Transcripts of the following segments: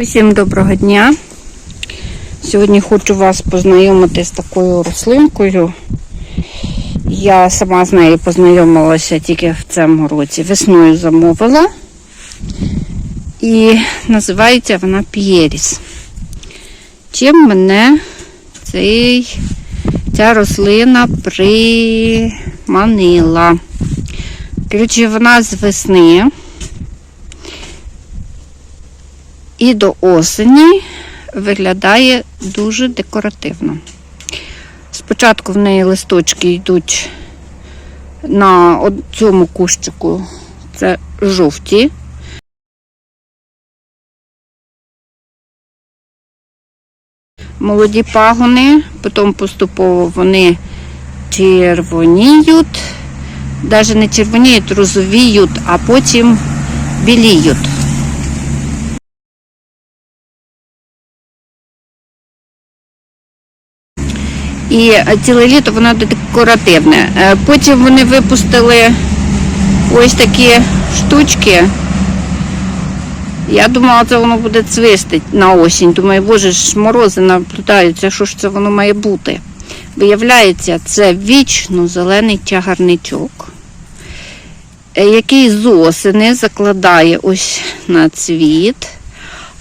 Усім доброго дня. Сьогодні хочу вас познайомити з такою рослинкою. Я сама з нею познайомилася тільки в цьому році. Весною замовила. І називається вона П'єріс. Чим мене цей, ця рослина приманила? Коротше, вона з весни. І до осені виглядає дуже декоративно. Спочатку в неї листочки йдуть на цьому кущику, це жовті. Молоді пагони, потім поступово вони червоніють, навіть не червоніють, розовіють, а потім біліють. І ціле літо воно декоративне. Е, Потім вони випустили ось такі штучки. Я думала, це воно буде цвистить на осінь. Думаю, боже ж, морози наблюдаються, що ж це воно має бути. Виявляється, це вічно зелений чагарничок, е, який з осени закладає ось на цвіт.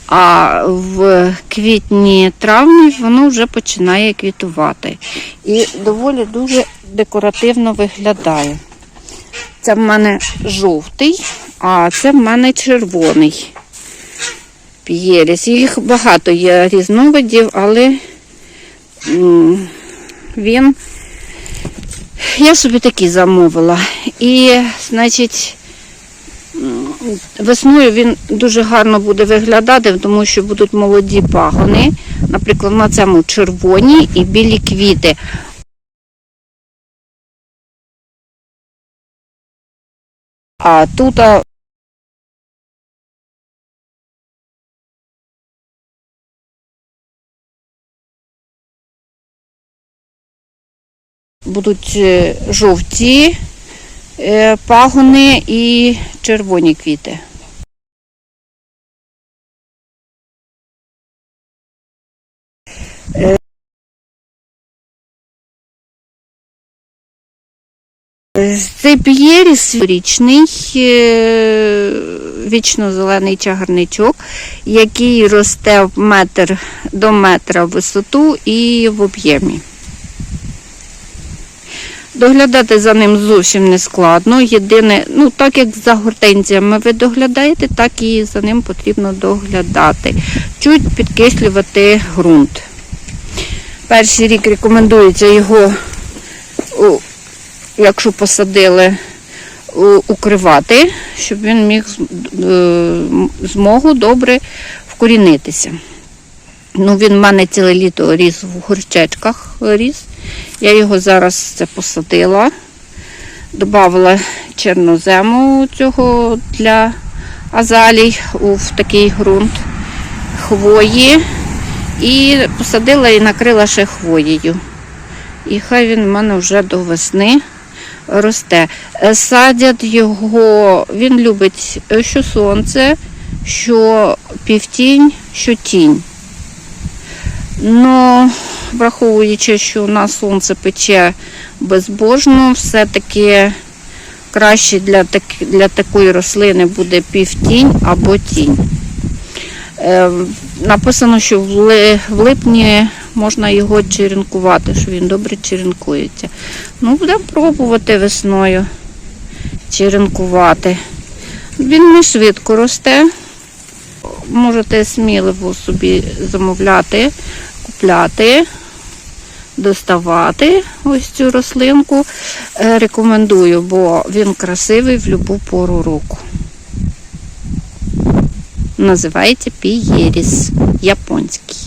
А в квітні-травні воно вже починає квітувати. І доволі дуже декоративно виглядає. Це в мене жовтий, а це в мене червоний п'єріс. Їх багато є різновидів, але він. Я собі такий замовила. І, значить, Весною він дуже гарно буде виглядати, тому що будуть молоді пагони. Наприклад, на цьому червоні і білі квіти. А тут будуть е, жовті пагони і червоні квіти. Е, Цей п'єріс річний, е, вічно-зелений чагарничок, який росте в метр до метра в висоту і в об'ємі. Доглядати за ним зовсім не складно. Єдине, ну так як за гортензіями ви доглядаєте, так і за ним потрібно доглядати. Чуть підкислювати ґрунт. Перший рік рекомендується його, якщо посадили, укривати, щоб він міг е, змогу добре вкорінитися. Ну, він в мене ціле літо ріс в горчечках ріс. Я його зараз це посадила, додала чорнозему цього для азалій в такий ґрунт хвої. І посадила і накрила ще хвоєю. І хай він в мене вже до весни росте. Е, Садять його, він любить е, що сонце, що півтінь, що тінь. Ну, враховуючи, що на сонце пече безбожно, все-таки краще для, так, для такої рослини буде півтінь або тінь. Е, написано, що в липні можна його черенкувати, що він добре черенкується. Ну, будемо пробувати весною черенкувати. Він не швидко росте. Можете сміливо собі замовляти, купляти, доставати ось цю рослинку. Е, Рекомендую, бо він красивий в будь-яку пору року. Називається пієріс японський.